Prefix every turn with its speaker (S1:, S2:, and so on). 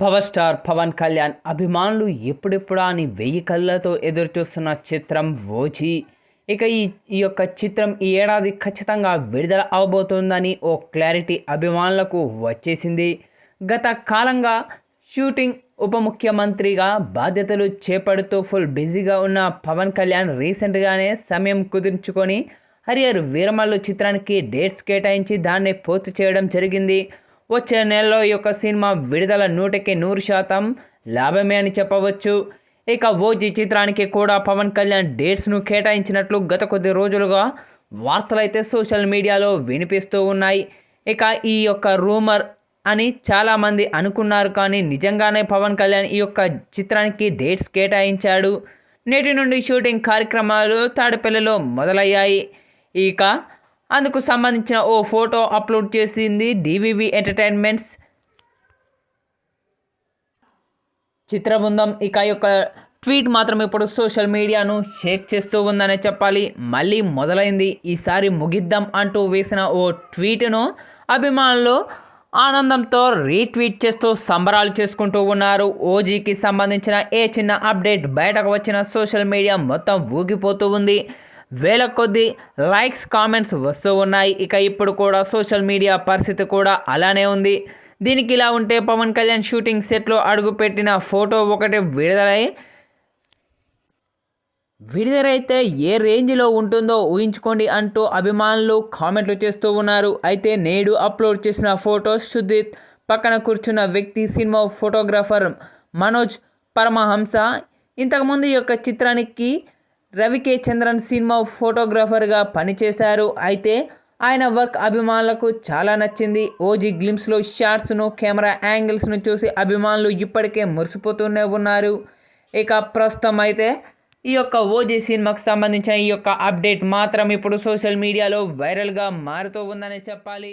S1: Power star Pawan Kalyan అభిమానులు ఎప్పుడెప్పుడా అని వెయ్యి కళ్ళతో ఎదురుచూస్తున్న చిత్రం ఓజీ. ఇక ఈ ఈ యొక్క చిత్రం ఈ ఏడాది ఖచ్చితంగా విడుదల అవబోతుందని ఓ క్లారిటీ అభిమానులకు వచ్చేసింది. గత కాలంగా షూటింగ్ ఉప ముఖ్యమంత్రిగా బాధ్యతలు చేపడుతూ ఫుల్ బిజీగా ఉన్న పవన్ కళ్యాణ్ రీసెంట్గానే సమయం కుదుర్చుకొని హరియర్ వీరమల్లు చిత్రానికి డేట్స్ కేటాయించి దాన్ని పూర్తి చేయడం జరిగింది. వచ్చే నెలలో ఈ యొక్క సినిమా విడుదల నూటికి నూరు శాతం లాభమే అని చెప్పవచ్చు. ఇక ఓజీ చిత్రానికి కూడా పవన్ కళ్యాణ్ డేట్స్ను కేటాయించినట్లు గత కొద్ది రోజులుగా వార్తలు అయితే సోషల్ మీడియాలో వినిపిస్తూ ఉన్నాయి. ఇక ఈ యొక్క రూమర్ అని చాలామంది అనుకున్నారు కానీ నిజంగానే పవన్ కళ్యాణ్ ఈ యొక్క చిత్రానికి డేట్స్ కేటాయించాడు. నేటి నుండి షూటింగ్ కార్యక్రమాలు తాడపల్లిలో మొదలయ్యాయి. ఇక అందుకు సంబంధించిన ఓ ఫోటో అప్లోడ్ చేసింది డివివి ఎంటర్టైన్మెంట్స్ చిత్రబృందం ఇక యొక్క ట్వీట్ మాత్రం ఇప్పుడు సోషల్ మీడియాను షేక్ చేస్తూ ఉందనే చెప్పాలి. మళ్ళీ మొదలైంది. ఈసారి ముగిద్దాం అంటూ వేసిన ఓ ట్వీట్ను అభిమానులు ఆనందంతో రీట్వీట్ చేస్తూ సంబరాలు చేసుకుంటూ ఉన్నారు. ఓజీకి సంబంధించిన ఏ చిన్న అప్డేట్ బయటకు వచ్చిన సోషల్ మీడియా మొత్తం ఊగిపోతూ ఉంది. వేల కొద్ది లైక్స్ కామెంట్స్ వస్తూ ఉన్నాయి. ఇక ఇప్పుడు కూడా సోషల్ మీడియా పరిస్థితి కూడా అలానే ఉంది. దీనికి ఇలా ఉంటే పవన్ కళ్యాణ్ షూటింగ్ సెట్లో అడుగుపెట్టిన ఫోటో ఒకటి విడుదలై విడుదలైతే ఏ రేంజ్లో ఉంటుందో ఊహించుకోండి అంటూ అభిమానులు కామెంట్లు చేస్తూ ఉన్నారు. అయితే నేడు అప్లోడ్ చేసిన ఫోటో సుదీత్ పక్కన కూర్చున్న వ్యక్తి సినిమా ఫోటోగ్రాఫర్ మనోజ్ పరమహంస. ఇంతకుముందు ఈ యొక్క చిత్రానికి రవికే చంద్రన్ సినిమా ఫోటోగ్రాఫర్గా పనిచేశారు. అయితే ఆయన వర్క్ అభిమానులకు చాలా నచ్చింది. ఓజీ గ్లిమ్స్లో షార్ట్స్ను కెమెరా యాంగిల్స్ను చూసి అభిమానులు ఇప్పటికే మురిసిపోతూనే ఉన్నారు. ఇక ప్రస్తుతం అయితే ఈ యొక్క ఓజీ సినిమాకు సంబంధించిన ఈ యొక్క అప్డేట్ మాత్రం ఇప్పుడు సోషల్ మీడియాలో వైరల్గా మారుతూ ఉందని చెప్పాలి.